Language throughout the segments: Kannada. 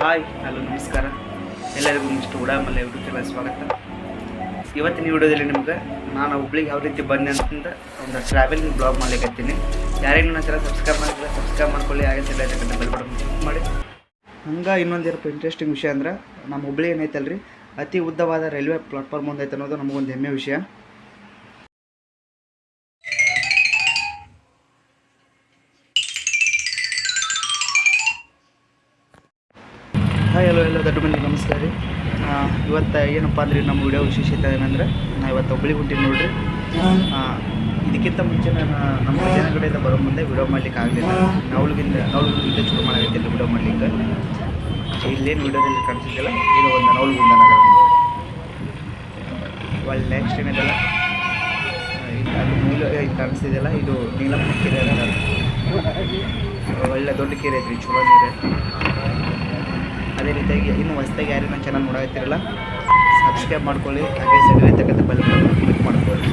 ಹಾಯ್, ಹಲೋ, ನಮಸ್ಕಾರ. ಎಲ್ಲರಿಗೂ ಇಷ್ಟು ಉಡಾಮಲ್ಲ ಯೂಟ್ಯೂಬ್ ಸ್ವಾಗತ. ಇವತ್ತಿನ ವಿಡಿಯೋದಲ್ಲಿ ನಿಮ್ಗೆ ನಾನು ಹುಬ್ಳಿಗೆ ಯಾವ ರೀತಿ ಬಂದೆ ಅಂತಂದ ಒಂದು ಟ್ರಾವೆಲಿಂಗ್ ಬ್ಲಾಗ್ ಮಾಡ್ಲಿಕ್ಕತ್ತೀನಿ ಯಾರೇನು ನನ್ನ ಚಾನಲ್ ಸಬ್ಸ್ಕ್ರೈಬ್ ಮಾಡಿದ್ರೆ ಸಬ್ಸ್ಕ್ರೈಬ್ ಮಾಡ್ಕೊಳ್ಳಿ, ಹಾಗೆ ಐತಕ್ಕಂಥ ಬೆಲ್ ಬಟನ್ ಕ್ಲಿಕ್ ಮಾಡಿ. ಹಂಗೆ ಇನ್ನೊಂದು ಏನಪ್ಪ ಇಂಟ್ರೆಸ್ಟಿಂಗ್ ವಿಷಯ ಅಂದ್ರೆ, ನಮ್ಮ ಹುಬ್ಳಿ ಏನೈತಲ್ರಿ ಅತಿ ಉದ್ದವಾದ ರೈಲ್ವೆ ಪ್ಲಾಟ್ಫಾರ್ಮ್ ಒಂದೈತೆ ಅನ್ನೋದು ನಮಗೊಂದು ಹೆಮ್ಮೆ ವಿಷಯ. ಹಲೋ ಎಲ್ಲ ದೊಡ್ಡ ಮಂದಿ ನಮಸ್ಕಾರ ರೀ. ಇವತ್ತು ಏನಪ್ಪ ಅಂದ್ರೆ ನಮ್ಮ ವಿಡಿಯೋ ವಿಶೇಷತೆ ಏನಂದ್ರೆ, ನಾ ಇವತ್ತು ಒಬ್ಬಳಿ ಹುಟ್ಟಿನಿ ನೋಡ್ರಿ. ಇದಕ್ಕಿಂತ ಮುಂಚೆ ನಾನು ನಮ್ಮ ಜನ ಕಡೆಯಿಂದ ಬರೋ ಮುಂದೆ ವಿಡಿಯೋ ಮಾಡ್ಲಿಕ್ಕೆ ಆಗಲಿಲ್ಲ. ನವಳಿಗಿಂದ ನವಳಿಗಿಂತ ಶುರು ಮಾಡಿದ್ದೆ ವಿಡಿಯೋ ಮಾಡ್ಲಿಕ್ಕೆ. ಇಲ್ಲೇನು ವಿಡಿಯೋದಲ್ಲಿ ಕಾಣಿಸಿದ್ದಿಲ್ಲ ಇದು ಒಂದು ನವಲಗುಂದ ನಗರ ಒಳ್ಳೆ ನೆಕ್ಸ್ಟ್ ಏನಿದೆಲ್ಲ? ಅದು ಮೂಲ ಕಾಣಿಸ್ತಿದೆಯಲ್ಲ, ಇದು ನೀಲಮ್ಮ ಕೆರೆ ಒಳ್ಳೆ ದೊಡ್ಡ ಕೆರೆ ಐತ್ರಿ, ಚಲೋ ನೀರು ಅದೇ ರೀತಿಯಾಗಿ ಇನ್ನು ಹೊಸ್ದಾಗಿ ಯಾರು ನನ್ನ ಚಾನಲ್ ನೋಡಾಕತ್ತಿರಲ್ಲ ಸಬ್ಸ್ಕ್ರೈಬ್ ಮಾಡ್ಕೊಳ್ಳಿ. ಹಾಗೆ ಸರಿಯತಕ್ಕಂಥ ಬೆಲ್ ಕ್ಲಿಕ್ ಮಾಡ್ಕೊಳ್ಳಿ.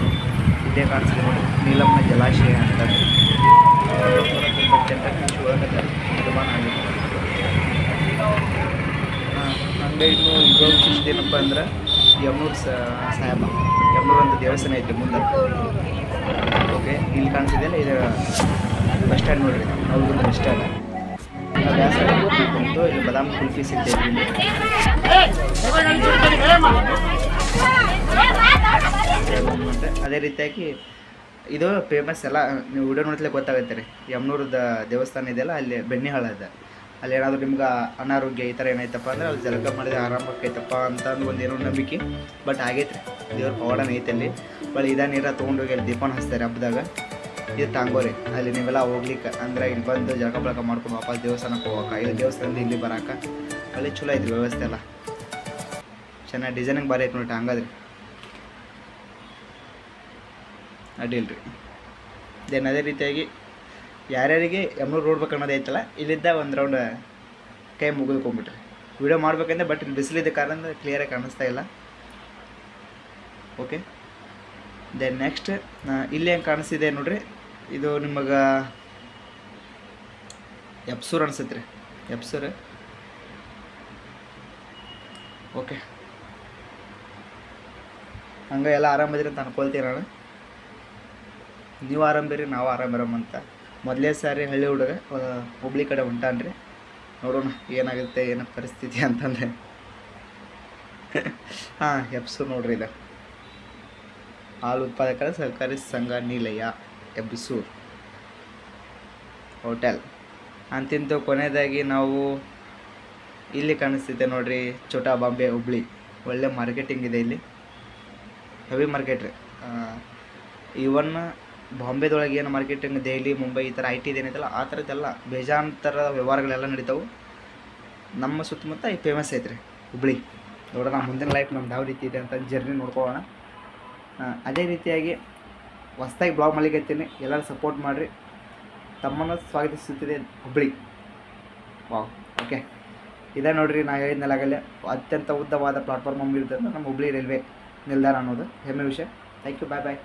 ಇದೇ ಕಾಣಿಸ್ತಿದೆ ನೋಡಿ ನೀಲಮ್ಮನ ಜಲಾಶಯ ಅಂತ. ಹಂಗೆ ಇನ್ನು ಇನ್ನೊಂದು ವಿಶೇಷತೆ ಏನಪ್ಪ ಅಂದ್ರೆ ಯಮೂರ್ ಸಾಹೇಬ ಯಮೂರ್ ಅಂತ ದೇವಸ್ಥಾನ ಐತೆ ಮುಂದೆ. ಓಕೆ ಇಲ್ಲಿ ಕಾಣಿಸಿದೆಯಲ್ಲ ಇದು ಬಸ್ ಸ್ಟ್ಯಾಂಡ್ ನೋಡಿರಿ ಅವ್ರಿಗೊಂದು ಬಸ್ ಸ್ಟ್ಯಾಂಡ್ ಬಂತು ಇಲ್ಲಿ ಬದಾಮ್ ಕುಲ್ಫಿ ಸಿಗ್ತೈತಿ ಮತ್ತೆ ಅದೇ ರೀತಿಯಾಗಿ ಇದು ಫೇಮಸ್ ಎಲ್ಲ, ನೀವು ವಿಡಿಯೋ ನೋಡ್ತಲೇ ಗೊತ್ತಾಗುತ್ತೆ ರೀ. ಯಮ್ನೂರದ ದೇವಸ್ಥಾನ ಇದೆಯಲ್ಲ, ಅಲ್ಲಿ ಬೆಣ್ಣೆಹಾಳ ಇದೆ. ಅಲ್ಲಿ ಏನಾದರೂ ನಿಮ್ಗೆ ಅನಾರೋಗ್ಯ ಈ ಥರ ಏನಾಯ್ತಪ್ಪ ಅಂದ್ರೆ, ಅಲ್ಲಿ ಜಲಕ ಮಾಡಿದ್ರೆ ಆರಾಮ ಆಕೈತಪ್ಪ ಅಂತ ಒಂದು ಏನೋ ನಂಬಿಕೆ. ಬಟ್ ಆಗೈತೆ ರೀ ದೇವ್ರ ಪವಾಡನ ಐತೆ ಅಲ್ಲಿ. ಬಟ್ ಇದ ನೀರ ತೊಗೊಂಡೋಗಿ ಅಲ್ಲಿ ದೀಪನ ಹಚ್ತಾರೆ ಹಬ್ಬದಾಗ. ಇದು ತಾಂಗೋರಿ ಅಲ್ಲಿ ನೀವೆಲ್ಲ ಹೋಗ್ಲಿಕ್ಕೆ ಅಂದ್ರೆ ಇಲ್ಲಿ ಬಂದು ಜಳಕ ಬಳಕ ಮಾಡ್ಕೊಂಡು ವಾಪಸ್ ದೇವಸ್ಥಾನಕ್ಕೆ ಹೋಗಕ್ಕೆ. ಇಲ್ಲಿ ದೇವಸ್ಥಾನದಿಂದ ಇಲ್ಲಿ ಬರಾಕ ಅಲ್ಲಿ ಚಲೋ ಐತ್ರಿ ವ್ಯವಸ್ಥೆ ಎಲ್ಲ. ಚೆನ್ನಾಗಿ ಡಿಸೈನಿಂಗ್ ಭಾರಿ ಐತೆ ನೋಡಿ ಹಂಗದ್ರಿ. ಅಡ್ಡಿಲ್ರಿ ದೆನ್ ಅದೇ ರೀತಿಯಾಗಿ ಯಾರ್ಯಾರಿಗೆ ಯಮೂರು ರೋಡ್ ಅನ್ನೋದು ಐತಲ್ಲ, ಇಲ್ಲಿದ್ದ ಒಂದು ರೌಂಡ್ ಕೈ ಮುಗಿದ್ಕೊಂಬಿಟ್ರಿ ವಿಡಿಯೋ ಮಾಡ್ಬೇಕಂದ್ರೆ ಬಟ್ ಬಿಸಿಲಿದ್ದ ಕಾರಣ ಕ್ಲಿಯರಾಗಿ ಕಾಣಿಸ್ತಾ ಇಲ್ಲ. ಓಕೆ ದೆನ್ ನೆಕ್ಸ್ಟ್ ಇಲ್ಲಿ ಹೆಂಗೆ ಕಾಣಿಸ್ತಿದೆ ನೋಡ್ರಿ. ಇದು ನಿಮಗೆ ಎಪ್ಸೂರ್ ಅನ್ಸುತ್ತೆ ರೀ ಎಪ್ಸೂರ್. ಓಕೆ. ಹಂಗೆ ಎಲ್ಲ ಆರಾಮದಿರಿ ಅಂತ ಅನ್ಕೊಳ್ತೀನಿ ನಾನು ನೀವು ಆರಾಮಿರಿ ನಾವು ಆರಾಮಿರಮ್ಮಂತ ಮೊದಲೇ ಸಾರಿ ಹಳ್ಳಿ ಹುಡುಗ ಹುಬ್ಳಿ ಕಡೆ ಹೊಂಟಾನ್ರಿ ನೋಡೋಣ ಏನಾಗುತ್ತೆ, ಏನೋ ಪರಿಸ್ಥಿತಿ ಅಂತಂದ್ರೆ. ಹಾಂ ಎಪ್ಸು ನೋಡ್ರಿ ಇದು. ಹಾಲು ಉತ್ಪಾದಕರ ಸಹಕಾರಿ ಸಂಘ ನಿಲಯ. ಎಬ್ಸೂರ್ ಹೋಟೆಲ್. ಅಂತಿಂತು ಕೊನೆಯದಾಗಿ ನಾವು ಇಲ್ಲಿ ಕಾಣಿಸ್ತಿದೆ ನೋಡ್ರಿ ಚೋಟಾ ಬಾಂಬೆ ಹುಬ್ಳಿ. ಒಳ್ಳೆ ಮಾರ್ಕೆಟಿಂಗ್ ಇದೆ ಇಲ್ಲಿ. ಹೆವಿ ಮಾರ್ಕೆಟ್ ರೀ. ಇವನ್ ಬಾಂಬೆದೊಳಗೆ ಏನು ಮಾರ್ಕೆಟಿಂಗ್ ದೆಹಲಿ ಮುಂಬೈ ಈ ಥರ ಐ ಟಿ ಏನೈತಲ್ಲ ಆ ಥರದ್ದೆಲ್ಲ ಬೇಜಾನ್ ಥರ ವ್ಯವಹಾರಗಳೆಲ್ಲ ನಡೀತಾವೆ. ನಮ್ಮ ಸುತ್ತಮುತ್ತ ಈ ಫೇಮಸ್ ರೀ ಹುಬ್ಳಿ. ನೋಡೋಣ, ಮುಂದಿನ ಲೈಫ್ ನಮ್ದು ಯಾವ ರೀತಿ ಇದೆ ಅಂತ ಜರ್ನಿ ನೋಡ್ಕೊಳ್ಳೋಣ. ಅದೇ ರೀತಿಯಾಗಿ ಹೊಸ್ದಾಗಿ ಬ್ಲಾಗ್ ಮಾಡ್ಲಿಕ್ಕತ್ತೀನಿ. ಎಲ್ಲರೂ ಸಪೋರ್ಟ್ ಮಾಡಿರಿ. ತಮ್ಮನ್ನು ಸ್ವಾಗತಿಸುತ್ತಿದೆ ಹುಬ್ಳಿ. ವಾವ್ ಓಕೆ ಇದೇ ನೋಡಿರಿ ನಾ ಹೇಳಿದ್ನಲ್ಲಾಗಲ್ಲೇ ಅತ್ಯಂತ ಉದ್ದವಾದ ಪ್ಲಾಟ್ಫಾರ್ಮ್ ಇರ್ತದೆ ನಮ್ಮ ಹುಬ್ಳಿ ರೈಲ್ವೆ ನಿಲ್ದಾಣ ಅನ್ನೋದು. ಹೆಮ್ಮೆ ವಿಷಯ. Thank you bye bye